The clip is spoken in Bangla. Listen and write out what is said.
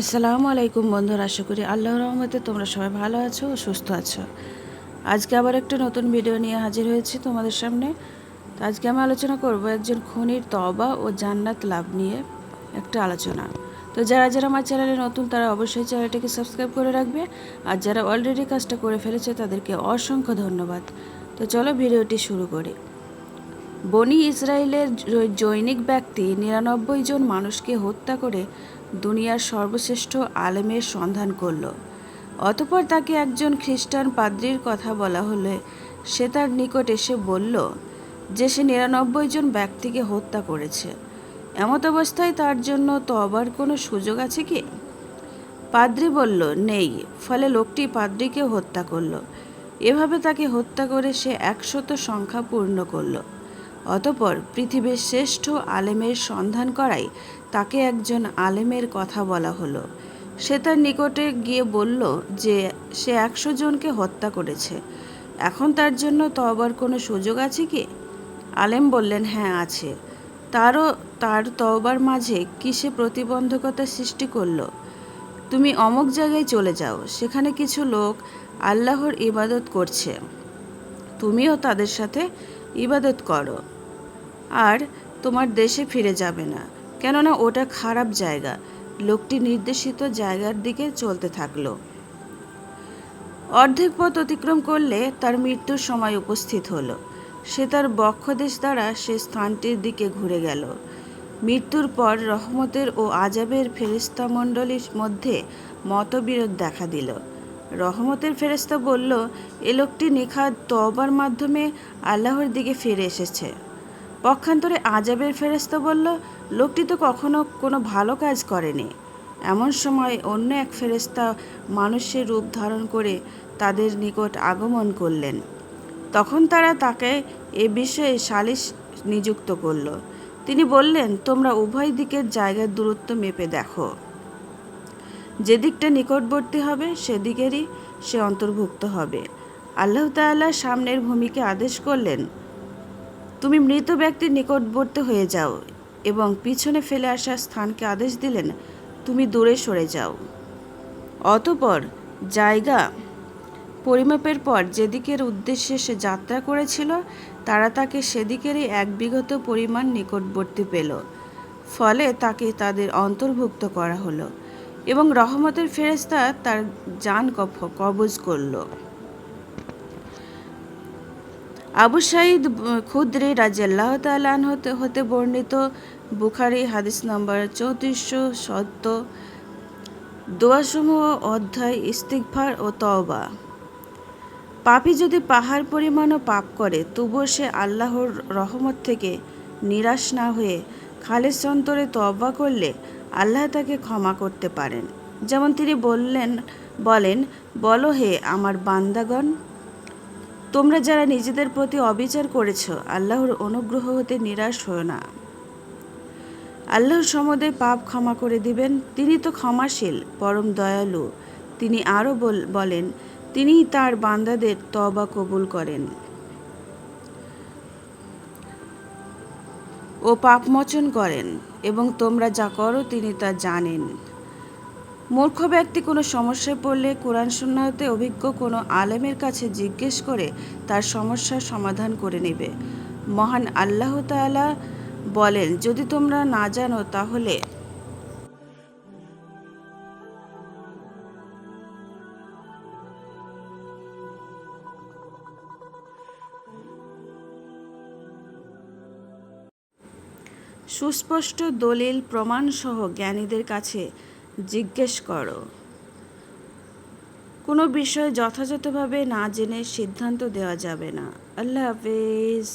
আসসালামু আলাইকুম বন্ধুরা, আশা করি আল্লাহর রহমতে তোমরা সবাই ভালো আছো ও সুস্থ আছো। আজকে আবার একটা নতুন ভিডিও নিয়ে হাজির হয়েছি তোমাদের সামনে। তো আজকে আমি আলোচনা করব একজন খুনির তবা ও জান্নাত লাভ নিয়ে একটা আলোচনা। তো যারা যারা আমার চ্যানেলে নতুন, তারা অবশ্যই চ্যানেলটিকে সাবস্ক্রাইব করে রাখবে। আর যারা অলরেডি কাজটা করে ফেলেছে, তাদেরকে অসংখ্য ধন্যবাদ। তো চলো ভিডিওটি শুরু করি। বনি ইসরায়েলের জৈনিক ব্যক্তি নিরানব্বই জন মানুষকে হত্যা করে দুনিয়ার সর্বশ্রেষ্ঠ আলেমের সন্ধান করল। অতপর তাকে একজন খ্রিস্টান পাদ্রির কথা বলা হলে সে তার নিকট এসে বলল যে সে নিরানব্বই জন ব্যক্তিকে হত্যা করেছে। এমত অবস্থায় তার জন্য তো আবার কোনো সুযোগ আছে কি? পাদ্রি বলল, নেই, ফলে লোকটি পাদ্রিকেও হত্যা করল। এভাবে তাকে হত্যা করে সে একশত সংখ্যা পূর্ণ করল। অতপর পৃথিবীর শ্রেষ্ঠ আলেমের সন্ধান করাই তাকে একজন আলেমের কথা বলা হলো। সে তার নিকটে গিয়ে বলল যে সে একশো জনকে হত্যা করেছে। এখন তার জন্য তবার কোনো সুযোগ আছে কি? আলেম বললেন হ্যাঁ আছে। তারও, তার তওবার মাঝে কিসে প্রতিবন্ধকতা সৃষ্টি করল? তুমি অমুক জায়গায় চলে যাও, সেখানে কিছু লোক আল্লাহর ইবাদত করছে। তুমিও তাদের সাথে ইবাদত করো। আর তোমার দেশে ফিরে যাবে না। কেননা ওটা খারাপ জায়গা। লোকটি নির্দেশিত জায়গার দিকে চলতে থাকল। অর্ধেক পথ অতিক্রম করলে তার মৃত্যুর সময় উপস্থিত হলো। সে তার বক্ষদেশ দ্বারা সে স্থানটির দিকে ঘুরে গেল। মৃত্যুর পর রহমতের ও আজাবের ফেরিস্তা মণ্ডলীর মধ্যে মতবিরোধ দেখা দিল। রহমতের ফেরেস্তা বলল, এ লোকটি নিখাদ তওবার মাধ্যমে আল্লাহর দিকে ফিরে এসেছে। পক্ষান্তরে আজাবের ফেরেস্তা বলল, লোকটি তো কখনো কোনো ভালো কাজ করেনি। এমন সময় অন্য এক ফেরেস্তা মানুষের রূপ ধারণ করে তাদের নিকট আগমন করলেন। তখন তারা তাকে এ বিষয়ে সালিশ নিযুক্ত করল। তিনি বললেন, তোমরা উভয় দিকের জায়গার দূরত্ব মেপে দেখো। যে দিকটা নিকটবর্তী হবে সেদিকেরই সে অন্তর্ভুক্ত হবে। আল্লাহ তাআলা সামনের ভূমিকে আদেশ করলেন, তুমি মৃত ব্যক্তির নিকটবর্তী হয়ে যাও এবং পিছনে ফেলে আসা স্থানকে আদেশ দিলেন, তুমি দূরে সরে যাও। অতপর জায়গা পরিমাপের পর যেদিকের উদ্দেশ্যে সে যাত্রা করেছিল, তারা তাকে সেদিকেরই এক বিগত পরিমাণ নিকটবর্তী পেল। ফলে তাকে তাদের অন্তর্ভুক্ত করা হলো। এবং রহমতের ফেরেস্তা তার যান কবজ করল। আবু সাইদ খুদ্রি রাজিয়াল্লাহ তালান হতে হতে বর্ণিত বুখারি হাদিস নম্বর চৌত্রিশশো সত্য দোয়াসমূহ, অধ্যায় ইস্তিকভার ও তওবা। পাপী যদি পাহাড় পরিমাণও পাপ করে, তবুও সে আল্লাহর রহমত থেকে নিরাশ না হয়ে খালেস অন্তরে তওবা করলে আল্লাহ তাকে ক্ষমা করতে পারেন। যেমন তিনি বললেন, বলেন, বলো হে আমার বান্দাগণ, তোমরা যারা নিজেদের প্রতি অবিচার করেছ, আল্লাহর অনুগ্রহ হতে নিরাশ হও না। আল্লাহর সমদে পাপ ক্ষমা করে দিবেন। তিনি তো ক্ষমাশীল, পরম দয়ালু। তিনি আরও বলেন তিনি তার বান্দাদের তবা কবুল করেন। ও পাপমোচন করেন এবং তোমরা যা করো তিনি তা জানেন। মূর্খ ব্যক্তি কোনো সমস্যায় পড়লে কোরআন সুন্নাহতে অভিজ্ঞ কোনো আলেমের কাছে জিজ্ঞেস করে তার সমস্যার সমাধান করে নেবে। মহান আল্লাহ তালা বলেন, যদি তোমরা না জানো তাহলে সুস্পষ্ট দলিল প্রমাণসহ জ্ঞানীদের কাছে জিজ্ঞেস করো। কোনো বিষয়ে যথাযথভাবে না জেনে সিদ্ধান্ত দেওয়া যাবে না। আল্লাহ হাফেজ।